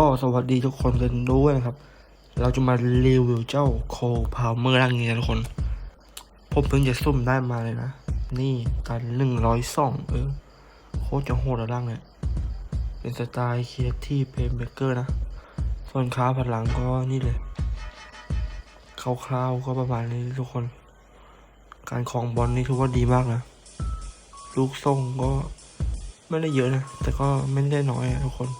ก็สวัสดีทุกคนกันด้วยนะครับ เราจะมารีวิวเจ้าโคพาวเมอร์ร่างนี้นะทุกคน ผมเพิ่งจะซุ่มได้มาเลยนะ นี่กันหนึ่งร้อยสองเออ โคตรจะโหดอะร่างเนี่ย เป็นสไตล์เคียที่เพย์เบเกอร์นะ ส่วนค้าพลังก็นี่เลยคร่าวๆก็ประมาณนี้ทุกคน การคลองบอลนี่ถือว่าดีมากนะ ลูกส่งก็ไม่ได้เยอะนะ แต่ก็ไม่ได้น้อยอะทุกคน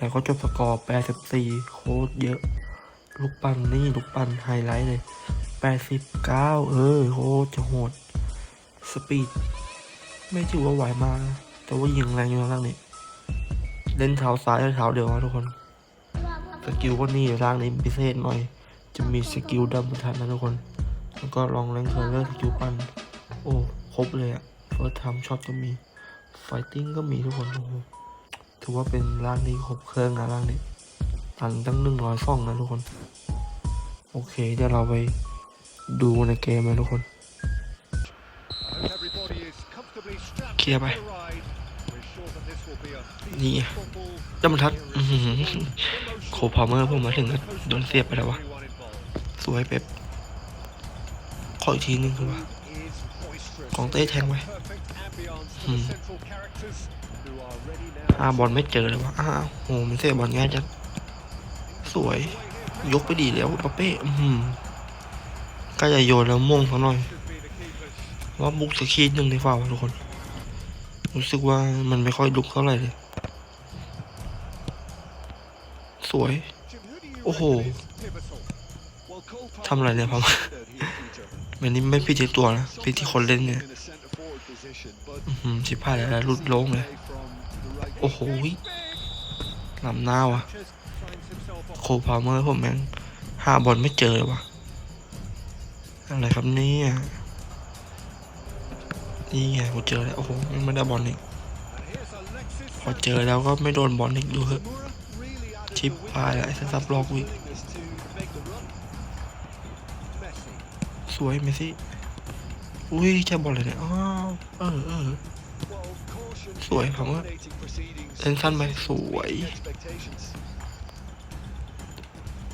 แล้วก็จบสกอร์ 84 โคตรเยอะ ลูกปั้นนี่ลูกปั้นไฮไลท์เลย 89 เออโคตรจะโหด สปีด ไม่ถือว่าไหวมาก แต่ว่ายิงแรงอยู่นะร่างนี้เล่นเท้าซ้ายและเท้าเดียวนะทุกคน สกิลก็นี่ร่างนี้พิเศษหน่อย จะมีสกิลดับทันนะทุกคน แล้วก็ลองแรงเคอร์เลอร์สกิลปั้น โอ้ ครบเลยอะเฟิร์สทำช็อตก็มี ไฟติ้งก็มีทุกคนโอ้ ถือว่าเป็นร่างที่ครบเครื่องนะร่างนี้ตันตั้งหนึ่งร้อยฟองนะทุกคน โอเค เดี๋ยวเราไปดูในเกมเลยทุกคน เคลียร์ไป นี่จำทัดโคพาวเมอร์ผมมาถึงแล้วโดนเสียบไปแล้ววะ สวยเป๊ปขออีกทีนึงคือว่า ของเต้แทงไว้ หาบอลไม่เจอเลยวะอ้าวโหมันเสียบอลง่ายจังสวย ยกไปดีแล้วปาเป้อือหือใก็จะโยนแล้วโมงสักหน่อย ว่าบุกสกีดหนึ่งในฝ่าวทุกคน รู้สึกว่ามันไม่ค่อยลุกเท่าไหร่เลย สวย โอ้โหทำอะไรเนี่ยพอมามันนี่ไม่ผิดที่ตัวนะผิดที่คนเล่นเนี่ย อื้อหือสิบห้าแล้วรุดโลงเลย โอ้โหลำหน้าว่ะ โคพาวเมอร์ผมแม่งหาบอลไม่เจอเลยวะอะไรครับนี่นี่ไงกูเจอแล้ว โอ้โหไม่ได้บอลอีกพอเจอแล้วก็ไม่โดนบอลอีกดูเถอะชิปพายแล้วไอ้ซับล็อกวิสวยเมสซี่ อุ้ยแค่บอลเลยเนี่ยอ้าวเออเออสวยผมว่าเล่นสั้นไปสวย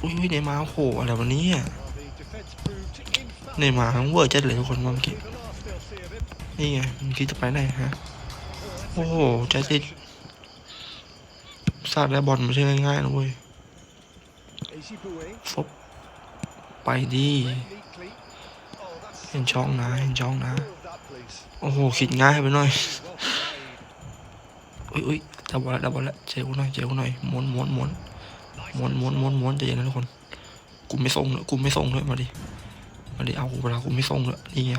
อุ้ยอุ้ยเนมาโหอะไรวันนี้อะเนมาทั้งเวอร์จัดเลยทุกคนเมื่อกี้นี่ไงมันคิดจะไปไหนฮะโอ้โหใจติดซาดได้บอลไม่ใช่ง่ายๆนะเว้ยฟบไปดี ห็นช่องนะเห็นช่องนะ โอ้โหคิดง่ายไปหน่อยอุ้ยอุ้ยดับบอลละดับบอลละเจกูหน่อยเจกูหน่อยม้วนม้วนม้วนม้วนม้วนม้วนม้วนใจเย็นนะทุกคนกูไม่ส่งเลยกูไม่ส่งเลยมาดิมาดิเอากูไปแล้วกูไม่ส่งเลยนี่ไง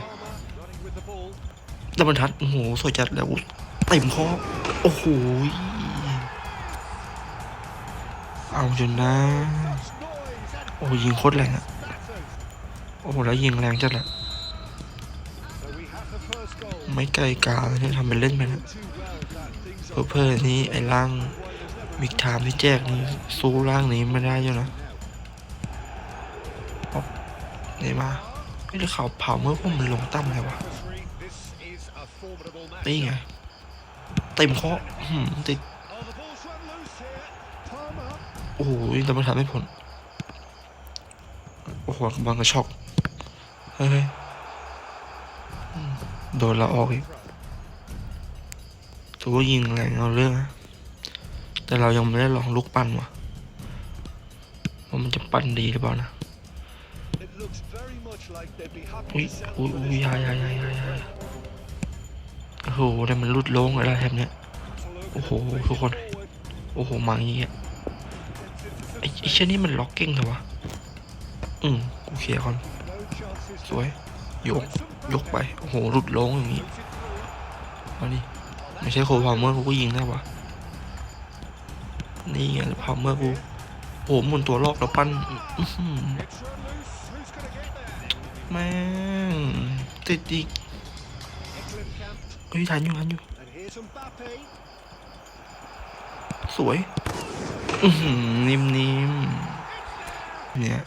ดับบอลทัดโอ้โหสวยจัดแล้วเต็มข้อโอ้โหเอาจนนะโอ้ยิงโคตรแรงอะโอ้โหแล้วยิงแรงจัดอะ ไม่ไกลกาเลยเนี่ยทำเป็นเล่นไปนะเพอเพอๆนี้ไอ้ร่างมิกทามที่แจกนี้สู้ร่างนี้ไม่ได้อยู่นะปอปนี่มาไม่ได้ข่าวเผาเมื่อพวกมันลงตั้มเลยวะนี่ไงเต็มข้อหืมติดโอ้โหแต่มันทำไม่ผลโอ้โหบอลกระชอกเฮ้ย โดนเราออกอีกถือว่ายิงแรงเอาเรื่องนะแต่เรายังไม่ได้ลองลูกปั้นว่ะว่ามันจะปั้นดีหรือเปล่านะอุ้ยอุ้ยอุ้ยยายยายยายยายยาโอ้โหแต่มันรุดโลงอะไรแถบเนี้ยโอ้โหทุกคน โอ้โหมาอย่างเงี้ยไอ้ไอ้เช่นนี้มันล็อกเก่งเถอวะอืมกูเคลียร์ก่อนสวยโยก ยกไป โอ้โหรุดลงอย่างงี้มาดิไม่ใช่โคพาวเมอร์กูก็ยิงได้วะนี่ไงพาวเมอร์กูโอ้โหมุนตัวลอกแล้วปั้นแม่งติดอีกเฮ้ยทันอยู่ทันอยู่ สวยนิ่มๆเนี่ย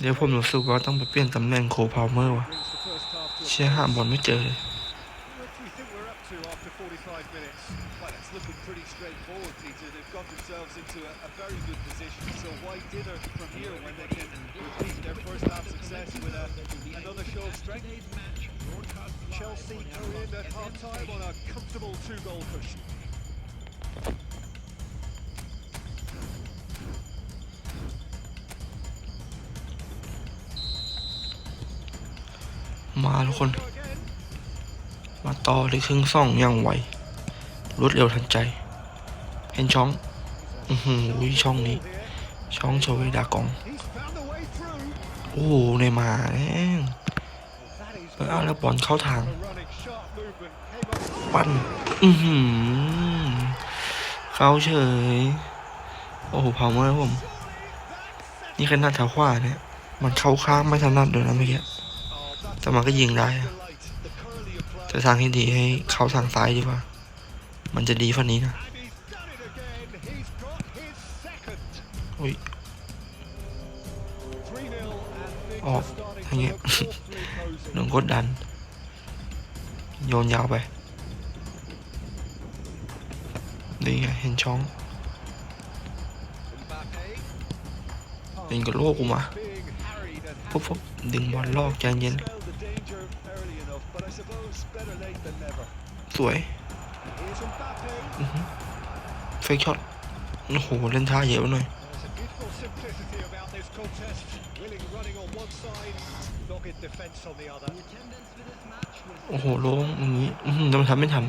เดี๋ยวผมรู้สึกว่าต้องไปเปลี่ยนตำแหน่งโคพาวเมอร์ว่ะ เชี่ยหาบอลไม่เจอเลย มาทุกคน มาต่อในครึ่งสองอย่างไวรวดเร็วทันใจ เห็นช่อง อือหือช่องนี้ ช่องโชเวดากอง โอ้โหในมาแน่เอาแล้วบอลเข้าทาง ปั้น อือหือเข้าเฉย โอ้โหพาวเมอร์ผม นี่ขนาดเท้าขวาเนี่ย มันเข้าข้างไม่ถนัดเลยนะเมื่อกี้ แต่มันก็ยิงได้จะทางที่ดีให้เขาทางซ้ายดีกว่า มันจะดีฝันนี้นะอุ้ยออกอย่างเงี้ยหนึ่งกดดัน โยนยาวไปนี่ไงเห็นช่องเป็นกับโลกกูมาปุ๊บปุ๊บดึงบอลลอกใจเย็น danger early enough, but I suppose better late than never. สวย Here's Mbappe. เฟกช็อต โอ้โห เล่นท่าเยอะไปหน่อย There's a beautiful simplicity about this contest. Willing running on one side, dogged defence on the other. โอ้โหโล่งอย่างนี้อือหือแต่มันทำไม่ทัน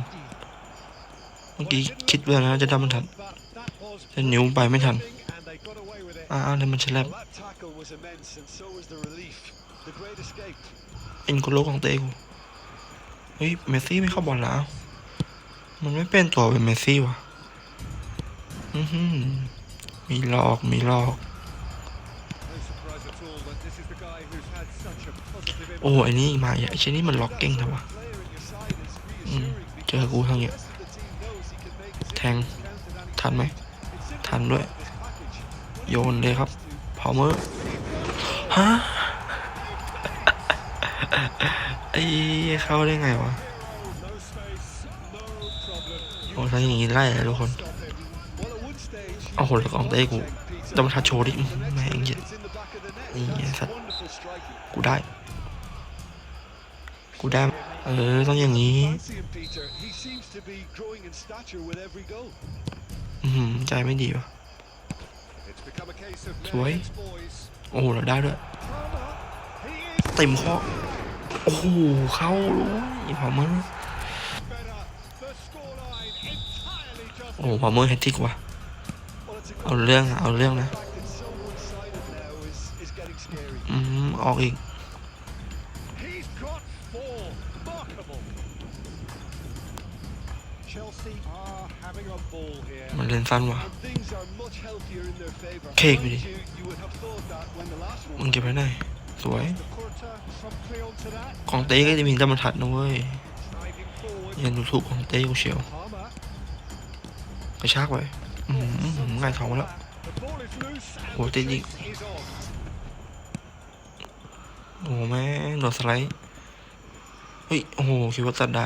เมื่อกี้คิดไว้แล้วนะจะทำมันทัน But that was แต่นิ้วไปไม่ทัน and they got away with it. อ้าวเดี๋ยวมันฉลับ Well, that tackle was immense, and so was the relief. The great escape. เป็นกูของเตกูเฮ้ยเมสซี่ไม่เข้าบอลแล้ว มันไม่เป็นตัวเป็นเมสซี่วะอือหืมีหลอกมีหลอก โอ้ไอ้นี่มาอะไอ้ชนี่มันล็อกเก่งทะวะเจอกูทางเนี้ยแทงทันไหมทันด้วย โยนเลยครับพอเมอร์ฮะ ไอ้เข้าได้ไงวะโอ้ทำอย่างนี้ไล่เลยทุกคนเอ้โหแล้ก็องเต้กูดมทัชโชดิแม่งเหี้ยนี่สัตว์กูได้ กูได้ เออต้องอย่างนี้อืมใจไม่ดีวะสวย โอ้โหเราได้ด้วยเต็มข้อ โอ้โหเข้าเลยพอมเมอร์โอ้พอมเมอร์แฮตติกว่ะเอาเรื่องเอาเรื่องนะอืมออกอีกมันเล่นสั้นว่ะเคกไปดิมึงเก็บไว้ไหน สวย the quarter promptly onto that. ของเต้ก็จะมีแต่บรรทัดนะเว้ย Driving forward. อย่าดูถูกของเต้กูเชียว Palmer. กระชากไว้อืมอืมง่ายท้องมาแล้ว The ball is loose and Ủa, the tên gì? chase is on. โอ้โหแม่งโดนสไลด์ เฮ้ย โอ้โห คิดว่าตัดได้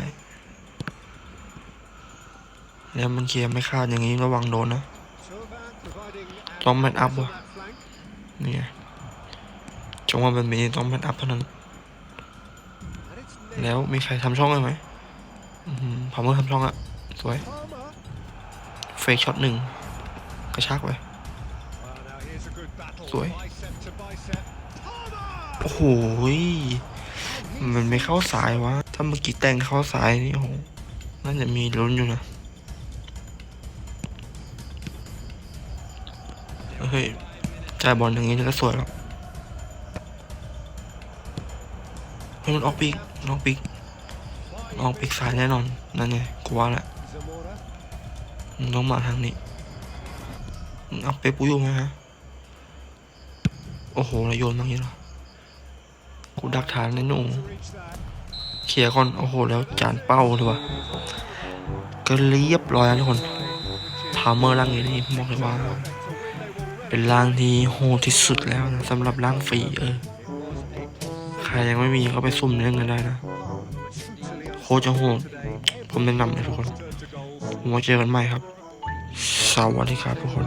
แล้วมันเคลียร์ไม่คาดอย่างนี้ระวังโดนนะ Chauvin providing an Tom man up on à? that flank. นี่ไง จังหวะแบบนี้ต้องเป็นอัพเท่านั้น แล้วมีใครทำช่องได้ไหมอืมพาเมอร์ทำช่องอะสวย เฟกช็อตหนึ่งกระชากไว้ Well, now here's a good battle. Suối. Bicep to bicep. Palmer. โอ้โหมันไม่เข้าสายวะ ถ้าเมื่อกี้แต่งเข้าสายนี่โหน่าจะมีลุ้นอยู่นะเฮ้ยจ่ายบอลอย่างนี้ก็สวยแล้ว มันออกปีกนออกปีกนออกปีกซ้ายแน่นอน นั่นไงกูว่าแหละมึงต้องมาทางนี้เอาเปปูอยู่ไหมฮะ โอ้โหแล้วโยนมาอย่างนี้เหรอ กูดักฐานในหนูเคลียก่อน โอ้โห แล้วจานเป้าเลยว่ะก็เรียบร้อยแล้วทุกคนพาเมอร์ร่างนี้นี่มบอกเลยว่า เป็นร่างที่โหดที่สุดแล้วนะสำหรับร่างฟรีเออ รยังไม่มีก็ไปซุ่มเล่นกันได้นะ โคจะโหดผมแนะนำเลยทุกคนผมาเจอกันใหม่ครับ สวัสดีครับทุกคน